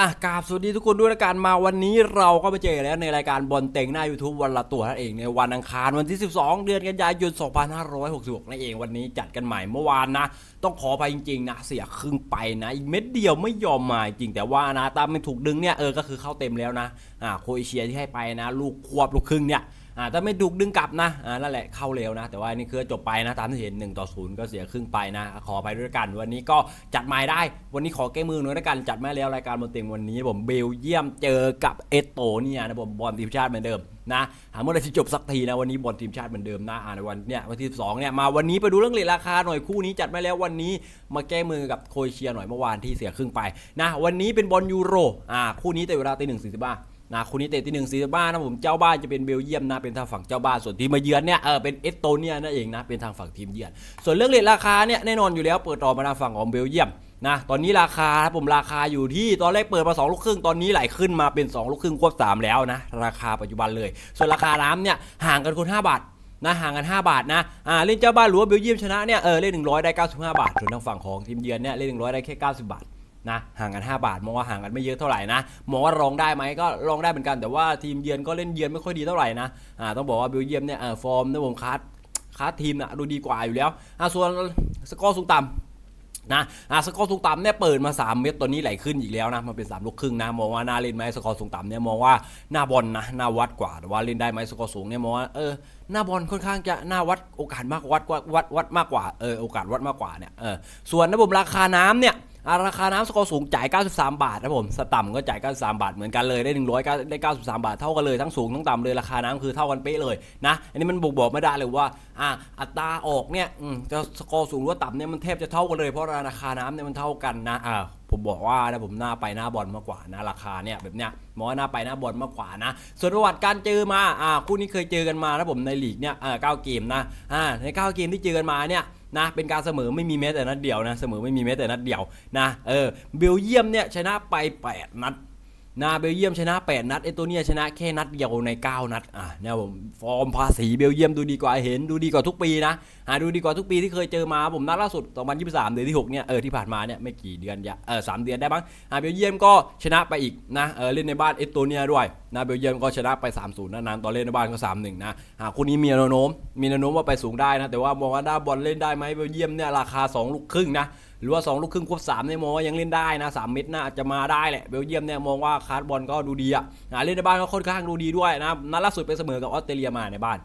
อะกราบสวัสดีทุกคนด้วยละกันมาวันนี้เราก็มาเจอกันแล้วในรายการบอลเต็งหน้า YouTube วันละตัวนั่นเองในวันอังคารวันที่ 12 เดือนกันยายน 2566 นั่นเองวันนี้จัดกันใหม่เมื่อวานนะ ต้องขอไปจริงๆนะ เสียครึ่งไปนะ อีกเม็ดเดียวไม่ยอมมาจริงแต่ว่านะตามไม่ถูกดึงเนี่ยเออก็คือเข้าเต็มแล้วนะอ่าโคเอเชียที่ให้ไปนะ ลูกควบลูกครึ่งเนี่ย อ่าถ้าไม่ถูกดึงกลับนะอ่านั่นแหละเข้าเร็วนะ แต่ว่านี่คือจบไปนะตามที่เห็น1ต่อ0ก็เสียครึ่งไปนะ ขอไปด้วยกัน วันนี้ก็จัดหม่ได้ วันนี้ขอแก้มือหน่อยด้วยกันจัดมาแล้วรายการบนเต็งวันนี้ผมเบลเยียมเจอกับเอสโตเนียนะผมบอลทีมชาติเหมือนเดิมนะหาเมื่อไรที่จบสักทีนะวันนี้บอลทีมชาติเหมือนเดิมนะอ่านวันเนี่ยวันที่12เนี่ยมาวันนี้ไปดูเรื่องเลทราคาหน่อยคู่นี้จัดมาแล้ววันนี้มาแก้มือกับโคเอเชียหน่อยเมื่อวานที่เสียครึ่งไปนะวันนี้เป็นบอลยูโรอ่าคู่นี้แต่เวลาตีหนึ่งสี่สิบห้า นะคู่นี้เตะที่หนึ่งสี่บ้านนะผมเจ้าบ้านจะเป็นเบลเยียมนะเป็นทางฝั่งเจ้าบ้านส่วนทีมมาเยือนเนี่ยเออเป็นเอสโตเนียนั่นเองนะเป็นทางฝั่งทีมเยือน ส่วนเรื่องเลทราคาเนี่ยแน่นอนอยู่แล้วเปิดต่อมาทางฝั่งของเบลเยียมนะตอนนี้ราคาครับผมราคาอยู่ที่ตอนแรกเปิดมา2ลูกครึ่งตอนนี้ไหลขึ้นมาเป็น2ลูกครึ่งควบ3แล้วนะราคาปัจจุบันเลย ส่วนราคาน้ำเนี่ยห่างกันคน5บาทนะห่างกัน 5 บาทนะอ่าเล่นเจ้าบ้านหรือว่าเบลเยียมชนะเนี่ยเออเล่น100 ได้ 95 บาทส่วนทางฝั่งของทีมเยือนเนี่ยเล่น100 ได้แค่ 90 บาท นะห่างกัน 5 บาทมองว่าห่างกันไม่เยอะเท่าไหร่นะมองว่ารองได้ไหมก็รองได้เหมือนกัน แต่ว่าทีมเยือนก็เล่นเยือนไม่ค่อยดีเท่าไหร่นะอ่าต้องบอกว่าเบลเยียมเนี่ยฟอร์มในวงคัสคัสทีมนะดูดีกว่าอยู่แล้วอ่าส่วนสกอร์สูงต่ำนะอ่าสกอร์สูงต่ำเนี่ยเปิดมา 3 เม็ดตอนนี้ไหลขึ้นอีกแล้วนะมันเป็น3ลูกครึ่งนะมองว่าน่าเล่นไหมสกอร์สูงต่ำเนี่ยมองว่าหน้าบอลนะหน้าวัดกว่าแต่ว่าเล่นได้ไหมสกอร์สูงเนี่ยมองว่าเออหน้าบอลค่อนข้างจะหน้าวัดโอกาสมากวัดวัดวัดวัดมากกว่าเออโอกาสวัดมากกว่าเนี่ยเออส่วนระบบราคาน้ำเนี่ย ราคาน้ำสกอร์สูงจ่าย 93 บาทนะผมสต่ำก็จ่าย 93 บาทเหมือนกันเลยได้ 100ได้93 บาทเท่ากันเลยทั้งสูงทั้งต่ำเลยราคาน้ำคือเท่ากันเป๊ะเลยนะอันนี้มันบอกบอกไม่ได้เลยว่าอ่าอัตราออกเนี่ยจะสกอร์สูงหรือว่าต่ำเนี่ยมันแทบจะเท่ากันเลยเพราะราคาน้ำเนี่ยมันเท่ากันนะอ่า ผมบอกว่านะผมหน้าไปหน้าบอลมากกว่านะราคาเนี่ยแบบเนี้ยมองว่าหน้าไปหน้าบอลมากกว่านะ ส่วนประวัติการเจอมาอ่าคู่นี้เคยเจอกันมานะผมในลีกเนี่ยอ่าเก้าเกมนะอ่าในเก้าเกมที่เจอกันมาเนี่ยนะเป็นการเสมอไม่มีแม้แต่นัดเดียวนะเสมอไม่มีแม้แต่นัดเดียวนะเออเบลเยียมเนี่ยชนะไป 8 นัด นะเบลเยียมชนะ 8 นัดเอสโตเนียชนะแค่นัดเดียวใน 9 นัดอะเนี่ยผมฟอร์มภาษีเบลเยียมดูดีกว่าเห็นดูดีกว่าทุกปีนะหาดูดีกว่าทุกปีที่เคยเจอมาผมนัดล่าสุด 2023 เดือนที่ 6 เนี่ยเออที่ผ่านมาเนี่ยไม่กี่เดือนยะเออสามเดือนได้บ้างอะเบลเยียมก็ชนะไปอีกนะเออเล่นในบ้านเอสโตเนียด้วยนะเบลเยียมก็ชนะไป 3-0นะนานตอนเล่นในบ้านก็3-1นะอะคู่นี้มีแนวโน้มมีแนวโน้มว่าไปสูงได้นะแต่ว่ามองว่าด้าบอลเล่นได้ไหมเบลเยียมเนี่ยราคา 2 ลูกครึ่งนะ หรือว่า 2 ลูกครึ่งควบ3เนี่ยมองว่ายังเล่นได้นะ3เม็ดน่าจะมาได้แหละเบลเยียมเนี่ยมองว่าคาร์ดบอลก็ดูดีอะอะเล่นในบ้านก็ค่อนข้างดูดีด้วยนะนัดล่าสุดไปเสมอกับออสเตรเลียมาในบ้าน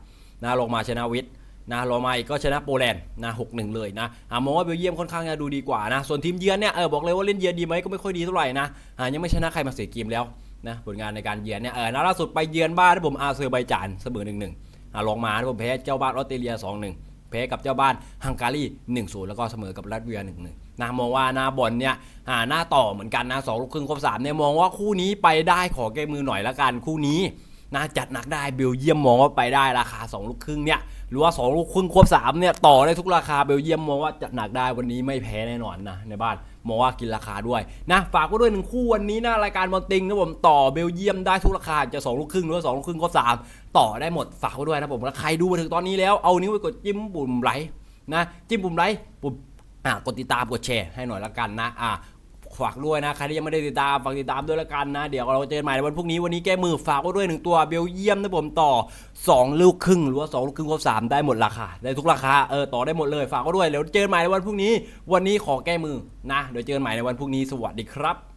นะลงมาชนะวิทนะรอมาอีกก็ชนะโปแลนด์นะหกหนึ่งเลยนะอ่ามองว่าเบลเยียมค่อนข้างจะดูดีกว่านะ ส่วนทีมเยือนเนี่ยเออบอกเลยว่าเล่นเยือนดีไหมก็ไม่ค่อยดีเท่าไหร่นะอ่ายังไม่ชนะใครมาเสียเกมแล้วนะผลงานในการเยือนเนี่ยเออนัดล่าสุดไปเยือนบ้านที่ผมอาเซอร์ไบจานเสมอหนึ่งหนึ่งอ่าลงมาที่ผมแพ้เจ้าบ้านออสเตรเลียสองหนึ่งแพ้กับเจ้าบ้านฮังการีหนึ่งศูนย์แล้วก็เสมอกับรัสเวียหนึ่งหนึ่ง นะมองว่าหน้าบอลเนี่ยอ่าหน้าต่อเหมือนกันนะสองลูกครึ่งครบสามเนี่ยมองว่าคู่นี้ไปได้ขอแก้มือหน่อยละกันคู่นี้นะจัดหนักได้เบลเยียมมองว่าไปได้ราคา 2 ลูกครึ่งเนี่ยหรือว่า 2 ลูกครึ่งควบ3เนี่ยต่อได้ทุกราคาเบลเยียมมองว่าจัดหนักได้วันนี้ไม่แพ้แน่นอนนะในบ้านมองว่ากินราคาด้วยนะฝากไว้ด้วยหนึ่งคู่วันนี้นะรายการบอลติงนะผมต่อเบลเยียมได้ทุกราคาจะ 2 ลูกครึ่งหรือว่า2ลูกครึ่งควบ3ต่อได้หมดฝากไว้ด้วยนะผมแล้วใครดูมาถึงตอนนี้แล้วเอานิ้วไปกดจิ้มปุ่มไลค์นะจิ้มปุ่มไลค์ปุ่ม อ่ากดติดตามกดแชร์ให้หน่อยละกันนะอ่าฝากด้วยนะใครที่ยังไม่ได้ติดตามฝากติดตามด้วยละกันนะ เดี๋ยวเราเจอกันใหม่ในวันพรุ่งนี้วันนี้แก้มือฝากไว้ด้วยหนึ่งตัวเบลเยียมนะผมต่อ 2 ลูกครึ่งหรือว่า2ลูกครึ่งครบสามได้หมดราคาได้ทุกราคาเออต่อได้หมดเลยฝากไว้ด้วยเดี๋ยวเจอกันใหม่ในวันพรุ่งนี้ วันนี้ขอแก้มือนะเดี๋ยวเจอกันใหม่ในวันพรุ่งนี้สวัสดีครับ